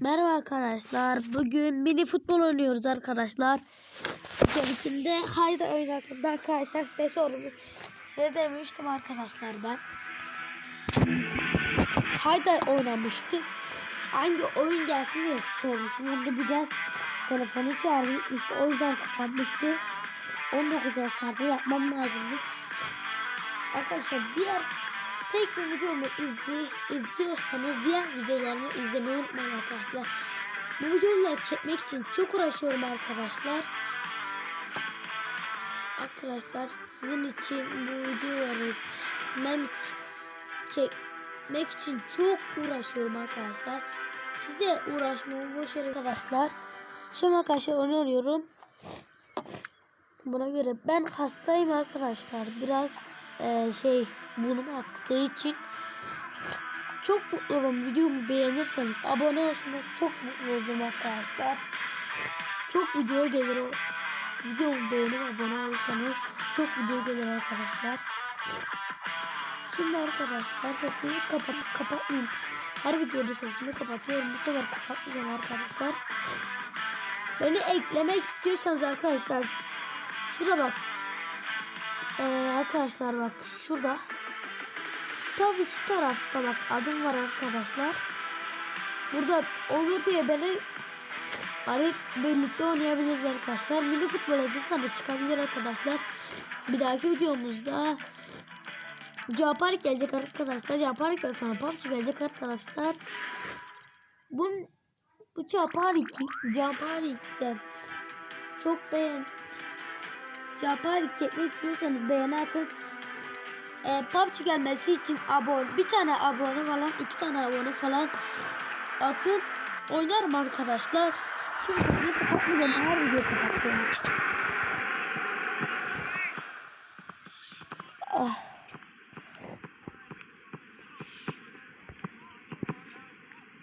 Merhaba arkadaşlar. Bugün mini futbol oynuyoruz arkadaşlar. Tabii haydi oynatımda arkadaşlar size sordum. Size demiştim arkadaşlar ben. Haydi oynamıştı. Hangi oyun gelsin diye sormuşum. Onda birden telefonu çağrı gitmişti. O yüzden kapanmıştı. 19 yaşlarda yapmam lazımdı. Arkadaşlar diğer tek bir videomu izli, izliyorsanız diğer videolarımı izlemeyi unutmayın arkadaşlar. Bu videoları çekmek için çok uğraşıyorum arkadaşlar. Arkadaşlar sizin için bu videoları çekmem, çekmek için çok uğraşıyorum arkadaşlar. Siz de uğraşmayı boş arkadaşlar. Şimdi arkadaşlar onu arıyorum. Buna göre ben hastayım arkadaşlar. Biraz e, şey burnum aktığı için çok mutlu olurum. Videomu beğenirseniz abone olursanız çok mutlu olurum arkadaşlar. Çok video gelir. Videomu beğenip abone olursanız çok video gelir arkadaşlar. Şimdi arkadaşlar sesimi kapat kapatmayayım. Her videoda sesimi kapatıyorum. Bu sefer kapatmayacağım arkadaşlar. Beni eklemek istiyorsanız arkadaşlar şuraya bak ee, arkadaşlar bak şurada. Tabi şu tarafta bak adım var arkadaşlar. Burada olur diye beni arayıp birlikte oynayabiliriz arkadaşlar. Mini futbol yazırsanız çıkabilir arkadaşlar. Bir dahaki videomuzda Caparik gelecek arkadaşlar. Caparik'ten sonra PUBG gelecek arkadaşlar. Bu bu Caparik Caparik'ten çok beğen Caparik çekmek istiyorsanız beğeni atın. E, PUBG gelmesi için abone bir tane abone falan iki tane abone falan atın. Oynarım arkadaşlar. Şimdi videoyu kapatmayacağım. Her video kapatıyorum. Ah.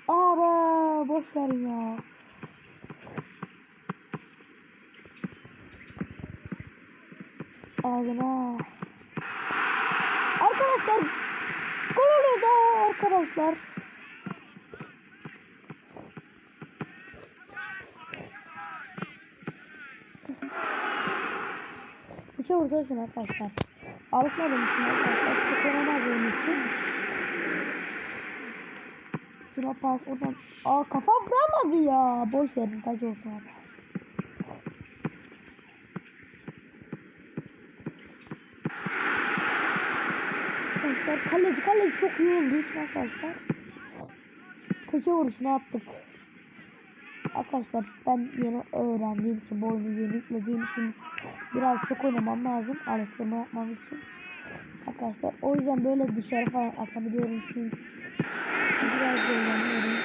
Ara boş verin ya. Ağzına. Arkadaşlar gol oluyor da arkadaşlar. Kıça vursaysın arkadaşlar. Alışmadığım için arkadaşlar. Tıklanamadığım için. Şuna pas oradan. Aa kafa vuramadı ya. Boş verin taç olsun abi. Arkadaşlar kaleci kaleci çok iyi oldu için arkadaşlar. Köşe vuruşunu attık. Arkadaşlar ben yeni öğrendiğim için bu oyunu için biraz çok oynamam lazım alıştırma yapmam için. Arkadaşlar o yüzden böyle dışarı falan atabiliyorum çünkü biraz zorlanıyorum.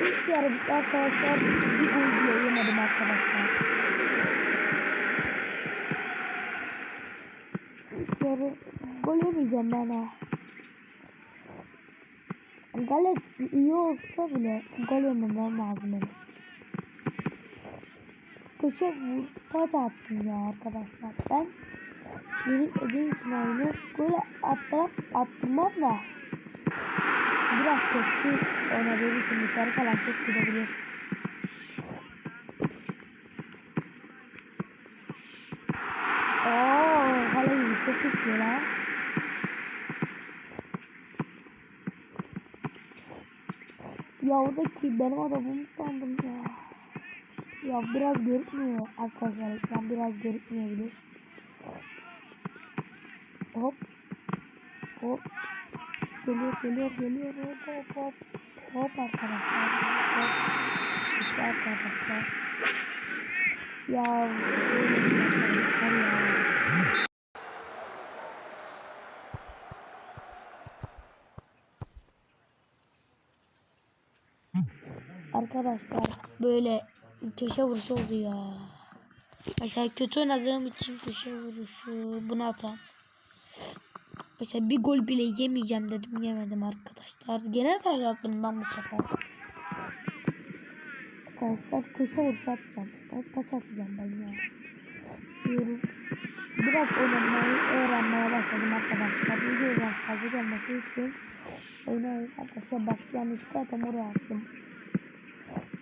İlk yarı arkadaşlar bir gol bile yemedim arkadaşlar. İlk yarı gol yemeyeceğim ben ha. Galet iyi olsa bile gol yememem lazım benim. Köşe taç attım ya arkadaşlar. Ben yeni dediğim için oyunu gol attırıp attırmam da biraz kötü oynadığım için dışarı falan çok gidebilir. Ooo kaleyi çok istiyor lan. Ya oradaki benim adamımı sandım ya. Ya biraz görünmüyor arkadaşlar. Ekran biraz görünmeyebilir. Hop. Hop. Geliyor geliyor geliyor. Hop hop hop. Arkadaşlar. Hop. İşte arkadaşlar. Ya. Arkadaşlar ya. Arkadaşlar böyle köşe vuruşu oldu ya. Aşağı kötü oynadığım için köşe vuruşu bunu atan. Mesela bir gol bile yemeyeceğim dedim yemedim arkadaşlar. Gene taş attım ben bu sefer. Arkadaşlar köşe vuruşu atacağım. Taç atacağım ben ya. Diyorum. Biraz oynamayı öğrenmeye başladım arkadaşlar. Videolar fazla gelmesi için oyunu arkadaşlar bak yani zaten oraya attım.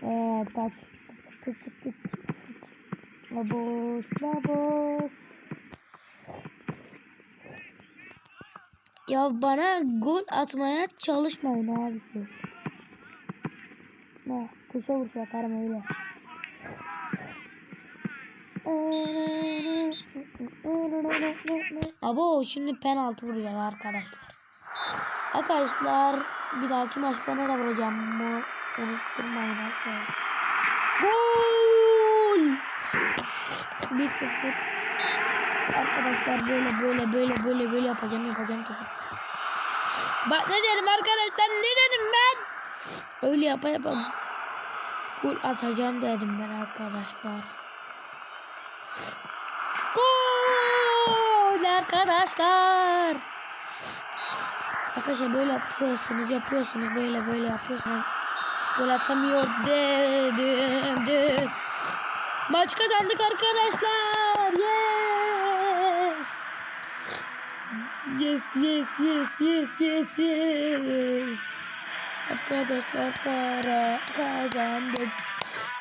Eee tıç. Baboş baboş. Ya bana gol atmaya çalışmayın abisi. Ne? Kuşa vuruş atarım öyle. Abo şimdi penaltı vuracak arkadaşlar. Arkadaşlar bir dahaki maçta nereye vuracağım mı unutturmayın arkadaşlar. Gol! 1-0 Arkadaşlar böyle böyle böyle böyle böyle yapacağım yapacağım topu. Bak ne dedim arkadaşlar ne dedim ben? Öyle yapa yapa gol atacağım dedim ben arkadaşlar. Gol arkadaşlar. Arkadaşlar böyle yapıyorsunuz yapıyorsunuz böyle böyle yapıyorsunuz. Gol atamıyor dedim dedim. Maç kazandık arkadaşlar. Yes. Yes yes yes yes yes yes. Arkadaşlar para kazandık.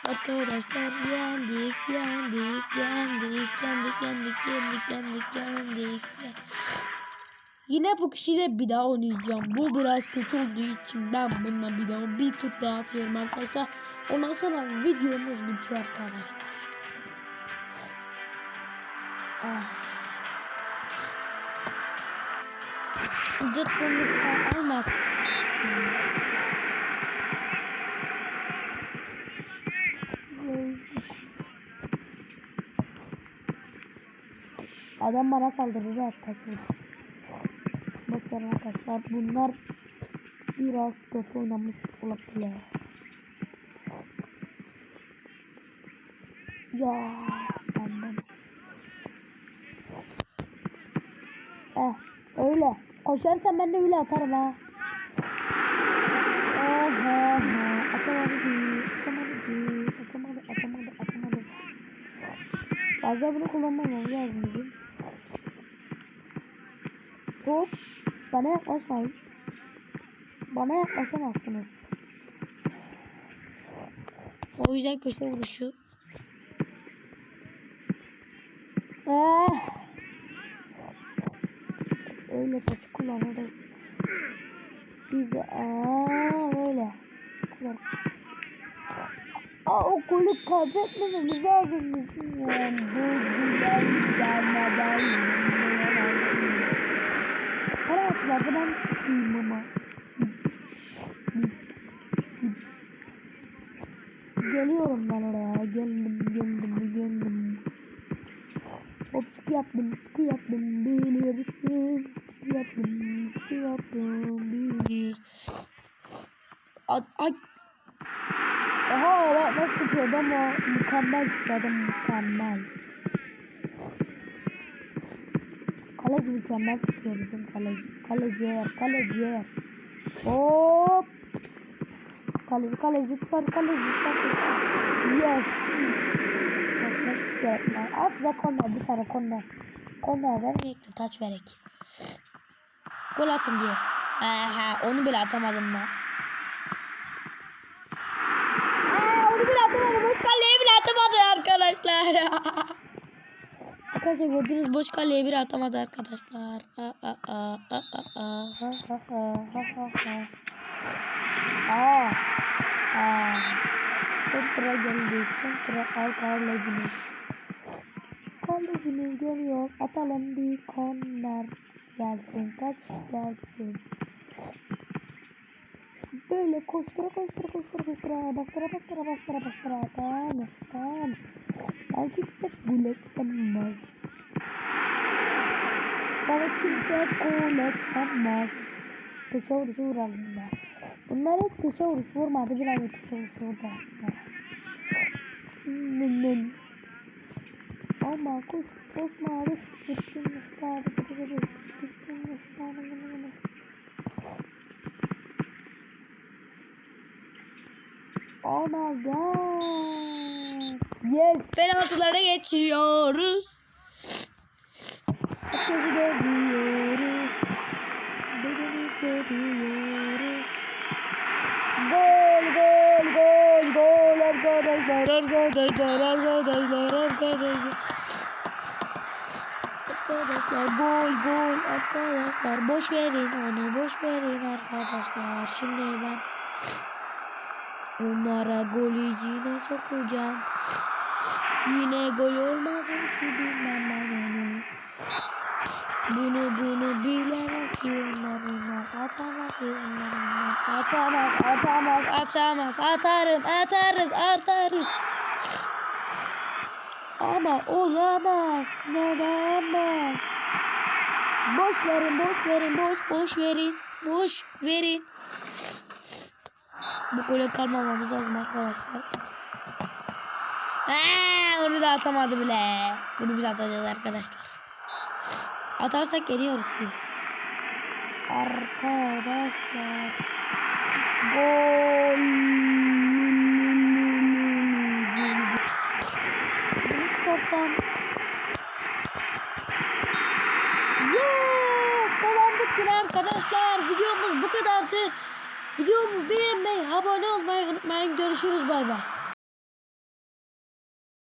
Arkadaşlar yendik yendik yendik yendik yendik yendik yendik yendik. Yine bu kişiyle bir daha oynayacağım. Bu biraz kötü olduğu için ben bununla bir daha bir tur daha atıyorum arkadaşlar. Ondan sonra videomuz bitiyor arkadaşlar. Ah. Cidden almak. Adam bana saldırdı da Bakın arkadaşlar bunlar biraz kötü oynamış olabilir. Ya benden. Eh öyle. Koşarsan ben de öyle atarım ha. Eh, eh, eh. Atamadı değil. Atamadı değil. Atamadı, atamadı, atamadı. Bazen bunu kullanmamam lazım bizim. Bana yaklaşmayın. Bana yaklaşamazsınız. O yüzden köşe vuruşu. Eh. Öyle taç kullanırız. Biz de aa, öyle. Kullan. Aa, o golü kaybetmememiz lazım bizim yani. Bu güzel gelmeden. Penaltılarda ben iyiyim ama. Geliyorum ben oraya. Geldim, geldim, geldim. Hop sıkı yaptım, sıkı yaptım, bilirsin. Sıkı yaptım, sıkı yaptım, bilir. Ay, ay. Aha bak nasıl tutuyordu ama mükemmel tutuyordu, mükemmel. Kaleci mükemmel tutuyor bizim kaleci. Kaleciye, kaleciye. Hop. Kaleci, kaleci, tutar, kaleci, tutar. Yes. Basmak gerekmez. Aslında korner, bir tane korner. Korner vermeyek de taç verek. Gol atın diyor. Aha, onu bile atamadım ben. Aa, onu bile atamadım. Boş kaleye bile atamadı arkadaşlar. Arkadaşlar gördünüz boş kaleye bir atamadı arkadaşlar. Aa, aa, aa, aa, aa, ha, ha, ha, ha, ha, ha. Aa, aa. Kontra geldi. Kontra al kalecimiz. Kalecimiz geliyor. Atalım bir korner gelsin. Kaç gelsin. Böyle koştura koştura koştura koştura bastıra bastıra bastıra bastıra tamam tamam ben kimse gol etmez bana kimse gol etmez köşe vuruşu vuralım da bunlar hep köşe vuruş vurmadı. Biraz da köşe vuruşu vurdu. Ama kuş kuş mavi gittim müşteri gittim müşteri Oh my god. Yes. Penaltılara geçiyoruz. Herkesi dövüyoruz. Bedeni seviyoruz. Gol gol gol gol arkadaşlar arkadaşlar arkadaşlar arkadaşlar. Arkadaşlar gol gol arkadaşlar boş verin onu boş verin arkadaşlar şimdi ben onlara golü yine sokacağım yine gol olmaz ki bilmem ben onu bunu bunu bilemez ki onlar onlar atamaz ki onlar onlar atamaz atamaz atamaz. Atarım atarız atarız. Ama olamaz neden ben boş verin boş verin boş boş verin boş verin. Bu gole kalmamamız lazım arkadaşlar. Aa, onu da atamadı bile. Bunu biz atacağız arkadaşlar Atarsak geliyoruz ki. Arkadaşlar. Gol. Tutasam. Yes! Kazandık yine arkadaşlar. Videomuz bu kadardı. Videomu beğenmeyi, abone olmayı unutmayın. Görüşürüz bay bay.